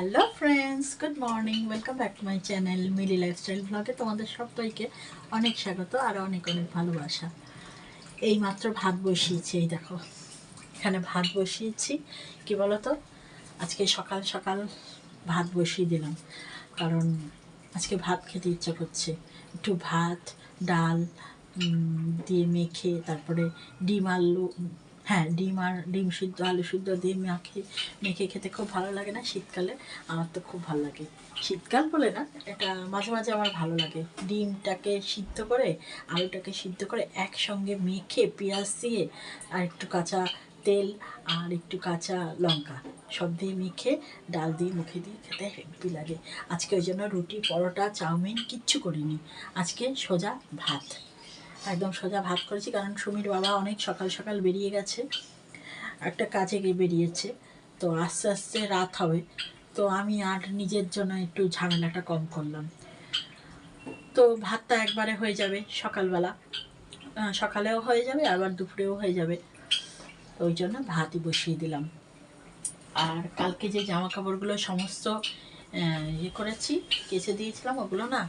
Hello friends good morning welcome back to my channel Mili lifestyle ব্লগে তোমাদের সবাইকে অনেক স্বাগত আর অনেক অনেক ভালোবাসা। এই মাত্র ভাত বসিয়েছি, এই দেখো। এখানে ভাত বসিয়েছি। কি বলো তো আজকে সকাল সকাল ভাত বসিয়ে দিলাম। কারণ আজকে ভাত খেতে ইচ্ছা করছে। একটু ভাত, ডাল দিয়ে মেখে, তারপরে ডিম, আলু হ্যাঁ ডিম আর ডিম সিদ্ধ, আলু সিদ্ধ দিয়ে মাখে, মেখে খেতে খুব ভালো লাগে না শীতকালে। আমার তো খুব ভালো লাগে। শীতকাল বলে না, এটা মাঝে মাঝে আমার ভালো লাগে। ডিমটাকে সিদ্ধ করে, আলুটাকে সিদ্ধ করে একসঙ্গে মেখে পেঁয়াজ দিয়ে আর একটু কাঁচা তেল আর একটু কাঁচা লঙ্কা সব দিয়ে মেখে, ডাল দিয়ে মুখে দিয়ে খেতে হেব্বি লাগে। আজকে ওই জন্য রুটি, পরোটা, চাউমিন কিচ্ছু করিনি। আজকে সোজা ভাত। একদম সোজা ভাত করেছি, কারণ সুমির বাবা অনেক সকাল সকাল বেরিয়ে গেছে, একটা কাজে গিয়ে বেরিয়েছে। তো আস্তে আস্তে রাত হবে, তো আমি আর নিজের জন্য একটু ঝামেলাটা কম করলাম। তো ভাতটা একবারে হয়ে যাবে সকালবেলা। সকালেও হয়ে যাবে, আবার দুপুরেও হয়ে যাবে। ওই জন্য ভাতই বসিয়ে দিলাম। আর কালকে যে জামা কাপড়গুলো সমস্ত ইয়ে করেছি, কেচে দিয়েছিলাম, ওগুলো না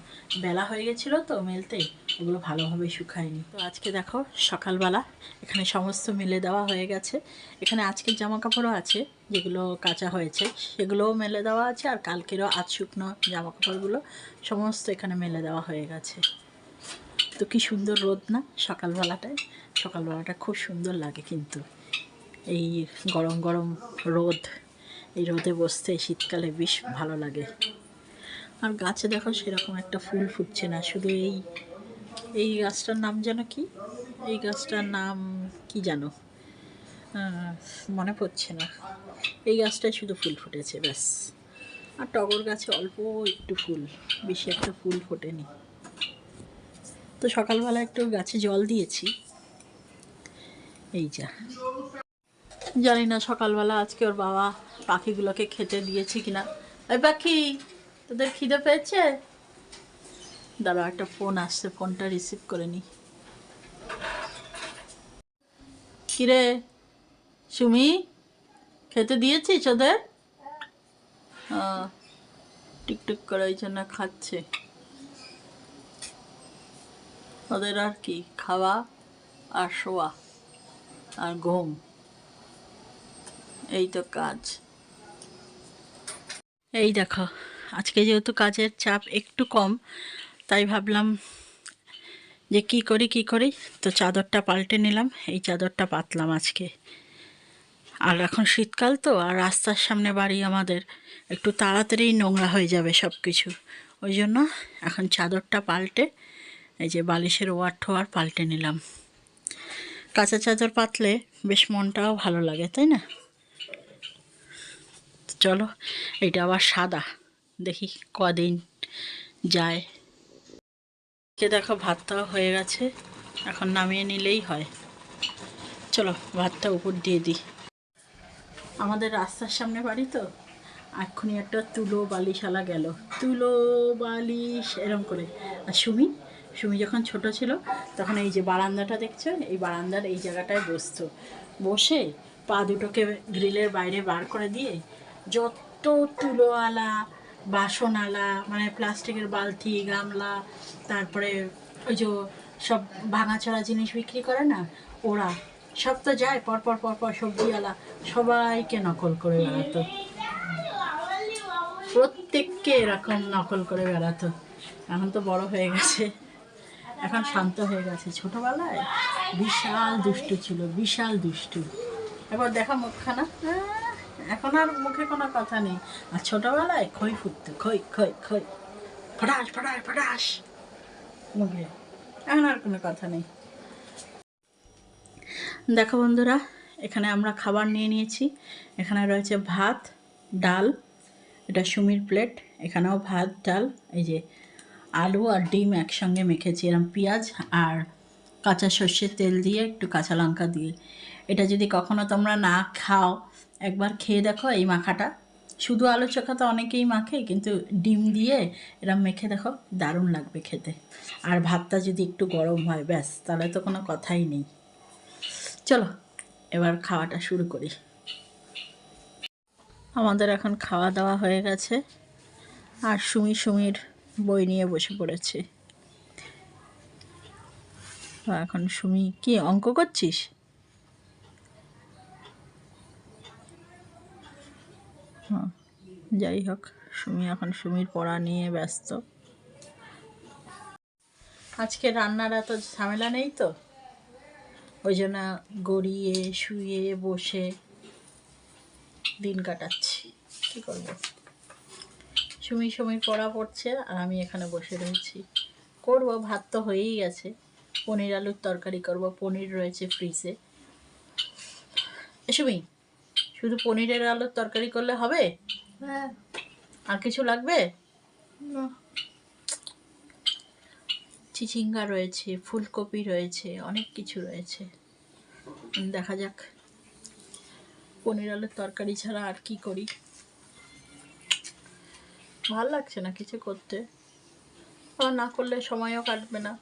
বেলা হয়ে গেছিল তো মেলতে, ওগুলো ভালোভাবে শুকায়নি। তো আজকে দেখো সকালবেলা এখানে সমস্ত মেলে দেওয়া হয়ে গেছে। এখানে আজকের জামা কাপড়ও আছে, যেগুলো কাঁচা হয়েছে, সেগুলোও মেলে দেওয়া আছে, আর কালকেরও আজ শুকনো জামা কাপড়গুলো সমস্ত এখানে মেলে দেওয়া হয়ে গেছে। তো কি সুন্দর রোদ না সকালবেলাটায়, সকালবেলাটা খুব সুন্দর লাগে কিন্তু। এই গরম গরম রোদ এই রোদে বসতে শীতকালে বেশ ভালো লাগে। আর গাছে দেখো সেরকম একটা ফুল ফুটছে না, শুধু এই এই গাছটার নাম যেন কি? এই গাছটার নাম কি জানো? মনে পড়ছে না। এই গাছটায় শুধু ফুল ফুটেছে, ব্যাস। আর টগর গাছে অল্প একটু ফুল, বেশি একটা ফুল ফোটেনি। তো সকালবেলা একটু গাছে জল দিয়েছি। এই যা। জানি না সকালবেলা আজকে ওর বাবা পাখিগুলোকে খেতে দিয়েছে কিনা। ওই পাখি, তোদের খিদে পেয়েছে? দাঁড়া, একটা ফোন আসছে ফোনটা রিসিভ করে নি। কিরে, সুমি, খেতে দিয়েছিস ওদের? টিকটিক ওই জন্য খাচ্ছে। ওদের আর কি, খাওয়া আর শোয়া আর ঘুম। এই তো কাজ। এই দেখো, আজকে যেহেতু কাজের চাপ একটু কম, তাই ভাবলাম যে কি করি কি করি? তো চাদরটা পাল্টে নিলাম, এই চাদরটা পাতলাম আজকে। আর এখন শীতকাল তো, আর রাস্তার সামনে বাড়ি আমাদের, একটু তাড়াতাড়ি নোংরা হয়ে যাবে সব কিছু ওই জন্য এখন চাদরটা পাল্টে, এই যে বালিশের ওয়ার ঠোয়ার পাল্টে নিলাম। কাঁচা চাদর পাতলে বেশ মনটাও ভালো লাগে, তাই না? চলো, এটা আবার সাদা। দেখি কদিন যায়। কে দেখো, ভাতটাও হয়ে গেছে। এখন নামিয়ে নিলেই হয়। চলো, ভাতটা উপর দিয়ে দিই। আমাদের রাস্তার সামনে বাড়ি তো? এক্ষুনি একটা তুলো বালিশালা গেল। তুলো বালিশ, এরম করে। আর সুমি? সুমি যখন ছোট ছিল, তখন এই যে বারান্দাটা দেখছ? এই বারান্দার এই জায়গাটায় বসতো। বসে পা দুটোকে গ্রিলের বাইরে বার করে দিয়ে যত তুলোওয়ালা বাসনওয়ালা মানে প্লাস্টিকের বালতি, গামলা, তারপরে ওই যে সব ভাঙাচোরা জিনিস বিক্রি করে না ওরা সব তো যায় পরপর পরপর সবজিওয়ালা, সবাইকে নকল করে বেড়াতো। প্রত্যেককে এরকম নকল করে বেড়াতো। এখন তো বড় হয়ে গেছে। এখন শান্ত হয়ে গেছে। ছোটবেলায় বিশাল দুষ্টু ছিল, বিশাল দুষ্টু। এবার দেখা মুখখানা। এখন আর মুখে কোনো কথা নেই। আর ছোটবেলায় খই ফুটতো, খই খই খই। ফটাস ফটাস ফটাস। মুখে। এখন আর কোনো কথা নেই। দেখো বন্ধুরা, এখানে আমরা খাবার নিয়ে নিয়েছি। এখানে রয়েছে ভাত, ডাল, এটা সুমির প্লেট, এখানেও ভাত, ডাল, এই যে আলু আর ডিম একসঙ্গে মেখেছি। এরম পেঁয়াজ আর কাঁচা সর্ষের তেল দিয়ে, একটু কাঁচা লঙ্কা দিয়ে। এটা যদি কখনো তোমরা না খাও একবার খেয়ে দেখো এই মাখাটা। শুধু আলু চোখা তো অনেকেই মাখে, কিন্তু ডিম দিয়ে এরম মেখে দেখো, দারুণ লাগবে খেতে। আর ভাতটা যদি একটু গরম হয়, ব্যাস, তাহলে তো কোনো কথাই নেই। চলো, এবার খাওয়াটা শুরু করি। আমাদের এখন খাওয়া দাওয়া হয়ে গেছে, আর সুমি সুমির বই নিয়ে বসে পড়েছে। এখন সুমি, কি, অঙ্ক করছিস হ্যাঁ যাই হোক সুমি এখন সুমির পড়া নিয়ে ব্যস্ত। আজকে রান্নার এত ঝামেলা নেই তো? ওই জন্য গড়িয়ে, শুয়ে, বসে দিন কাটাচ্ছি। কী করব? সুমি সুমির পড়া পড়ছে আর আমি এখানে বসে রয়েছি। করব, ভাত তো হয়েই গেছে। পনির আলুর তরকারি করব, পনির রয়েছে ফ্রিজে সুমি, শুধু পনিরের আলুর তরকারি করলে হবে? আর কিছু লাগবে? না। চিচিঙ্গা রয়েছে ফুলকপি রয়েছে অনেক কিছু রয়েছে। দেখা যাক। পনির আলুর তরকারি ছাড়া আর কি করি? ভালো লাগছে না কিছু করতে? আর না করলে সময়ও কাটবে না।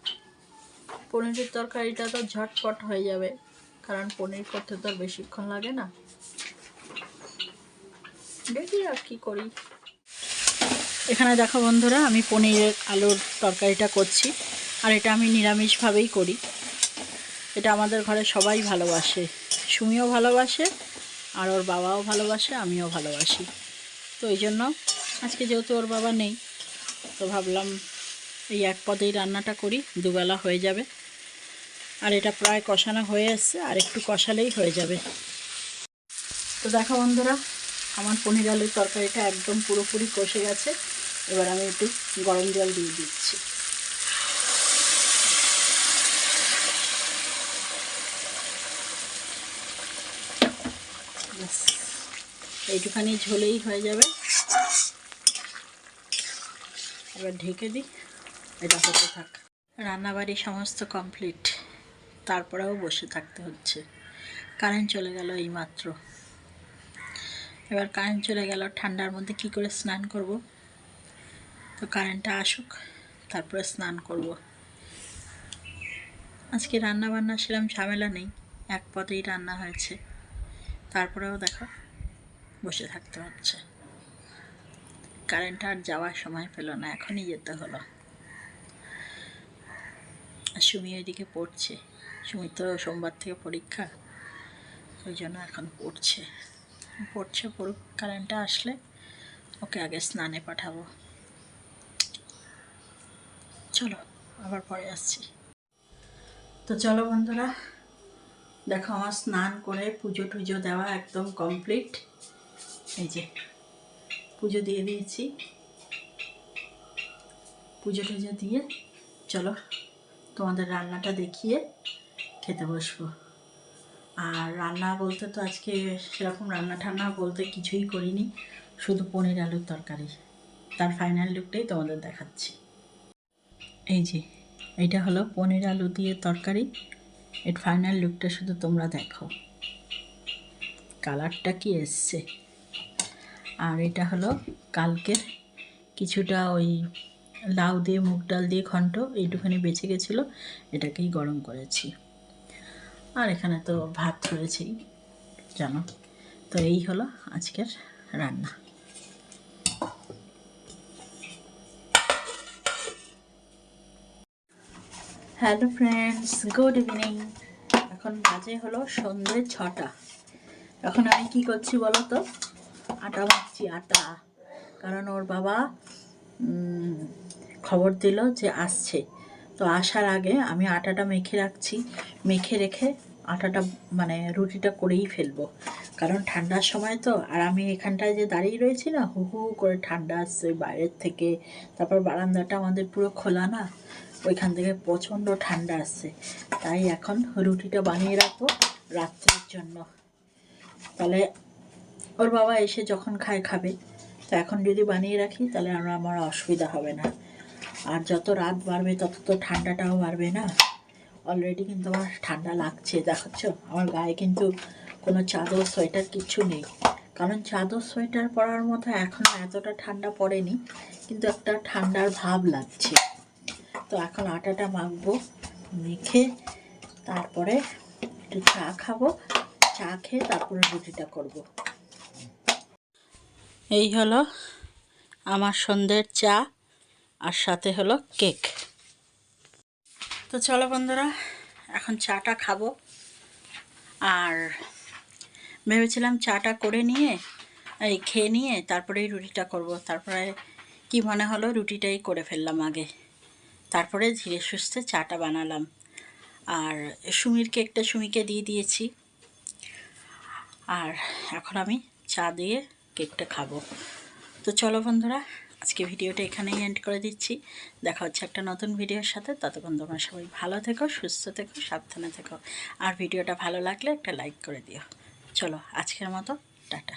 পনিরের তরকারিটা তো ঝটপট হয়ে যাবে কারণ পনির করতে তো বেশিক্ষণ লাগে না। দেখি আর কি করি। এখানে দেখো বন্ধুরা, আমি পনিরের আলুর তরকারিটা করছি, আর এটা আমি নিরামিষভাবেই করি। এটা আমাদের ঘরে সবাই ভালোবাসে। সুমিও ভালোবাসে, আর ওর বাবাও ভালোবাসে, আমিও ভালোবাসি। তো এই জন্য আজকে যেহেতু ওর বাবা নেই, তো ভাবলাম এই এক পদেই রান্নাটা করি, দুবেলা হয়ে যাবে। আর এটা প্রায় কষানো হয়ে এসছে, আর একটু কষালেই হয়ে যাবে। তো দেখো বন্ধুরা আমার পনির আলুর তরকারিটা একদম পুরোপুরি কষে গেছে। এবার আমি একটু গরম জল দিয়ে দিচ্ছি। এইটুখানি ঝোলেই হয়ে যাবে। এবার ঢেকে দিই, এটা হতে থাক। রান্নাবাড়ি সমস্ত কমপ্লিট, তারপরেও বসে থাকতে হচ্ছে। কারেন্ট চলে গেল এই মাত্র এবার কারেন্ট চলে গেল, ঠান্ডার মধ্যে কি করে স্নান করব? তো কারেন্টটা আসুক, তারপরে স্নান করব। আজকে রান্না বান্না সেরকম ঝামেলা নেই, এক পদেই রান্না হয়েছে। তারপরেও দেখো, বসে থাকতে হচ্ছে। কারেন্ট আর যাওয়ার সময় পেল না, এখনই যেতে হলো। আর সুমি ওইদিকে পড়ছে সুমি তো সোমবার থেকে পরীক্ষা, ওই জন্য এখন পড়ছে। পড়ছে, পড়ুক, কারেন্টটা আসলে ওকে আগে স্নানে পাঠাবো। চলো, আবার পরে আসছি। তো চলো বন্ধুরা, দেখো আমার স্নান করে পুজো টুজো দেওয়া একদম কমপ্লিট। এই যে, পুজো দিয়ে দিয়েছি। পুজো টুজো দিয়ে চলো তোমাদের রান্নাটা দেখিয়ে খেতে বসবো। আর রান্না বলতে তো আজকে সেরকম রান্না ঠান্না বলতে কিছুই করিনি, শুধু পনির আলুর তরকারি। তার ফাইনাল লুকটাই তোমাদের দেখাচ্ছি। এই যে এইটা হলো পনির আলু দিয়ে তরকারি। এর ফাইনাল লুকটা শুধু তোমরা দেখো। কালারটা কি এসছে? আর এটা হলো কালকের কিছুটা ওই লাউ দিয়ে, মুগ ডাল দিয়ে ঘন্ট, এইটুখানি বেঁচে গেছিল, এটাকেই গরম করেছি। আর এখানে তো ভাত রয়েছেই জানো? তো এই হলো আজকের রান্না। Hello friends, good evening. এখন বাজে হলো সন্ধ্যে ছটা। এখন আমি কি করছি বলো তো? আটা মাখছি আটা। কারণ ওর বাবা খবর দিল যে আসছে। তো আসার আগে আমি আটাটা মেখে রাখছি। মেখে রেখে আটাটা মানে রুটিটা করেই ফেলব। কারণ ঠান্ডার সময় তো, আর আমি এখানটায় যে দাঁড়িয়ে রয়েছি না, হু হু করে ঠান্ডা আসছে বাইরের থেকে। তারপর বারান্দাটা আমাদের পুরো খোলা না, ওইখান থেকে প্রচণ্ড ঠান্ডা আসছে। তাই এখন রুটিটা বানিয়ে রাখব রাত্রের জন্য। তাহলে ওর বাবা এসে যখন খায়, খাবে। তো এখন যদি বানিয়ে রাখি, তাহলে আমরা আমার অসুবিধা হবে না। আর যত রাত বাড়বে, তত তো ঠান্ডাটাও বাড়বে না। অলরেডি কিন্তু আমার ঠান্ডা লাগছে, দেখাচ্ছ? আমার গায়ে কিন্তু কোনো চাদর, সোয়েটার কিচ্ছু নেই। কারণ চাদর, সোয়েটার পরার মতো এখনও এতটা ঠান্ডা পড়েনি, কিন্তু একটা ঠান্ডার ভাব লাগছে। তো এখন আটাটা মাখবো, মেখে তারপরে একটু চা খাব, চা খেয়ে তারপরে রুটিটা করব। এই হলো আমার সন্ধ্যের চা, আর সাথে হলো কেক। তো চলো বন্ধুরা, এখন চাটা খাব। আর ভেবেছিলাম চাটা করে নিয়ে, এই খেয়ে নিয়ে তারপরেই রুটিটা করব। তারপরে কি মনে হলো, রুটিটাই করে ফেললাম আগে। তারপরে ধীরে সুস্থে চাটা বানালাম। আর সুমির কেকটা সুমিকে দিয়ে দিয়েছি। আর এখন আমি চা দিয়ে কেকটা খাব। তো চলো বন্ধুরা আজকে ভিডিওটা এখানেই এন্ড করে দিচ্ছি। দেখা হচ্ছে একটা নতুন ভিডিওর সাথে। ততক্ষণ তোমরা সবাই ভালো থেকো, সুস্থ থেকো, সাবধানে থেকো। আর ভিডিওটা ভালো লাগলে একটা লাইক করে দিও। চলো, আজকের মতো, টাটা।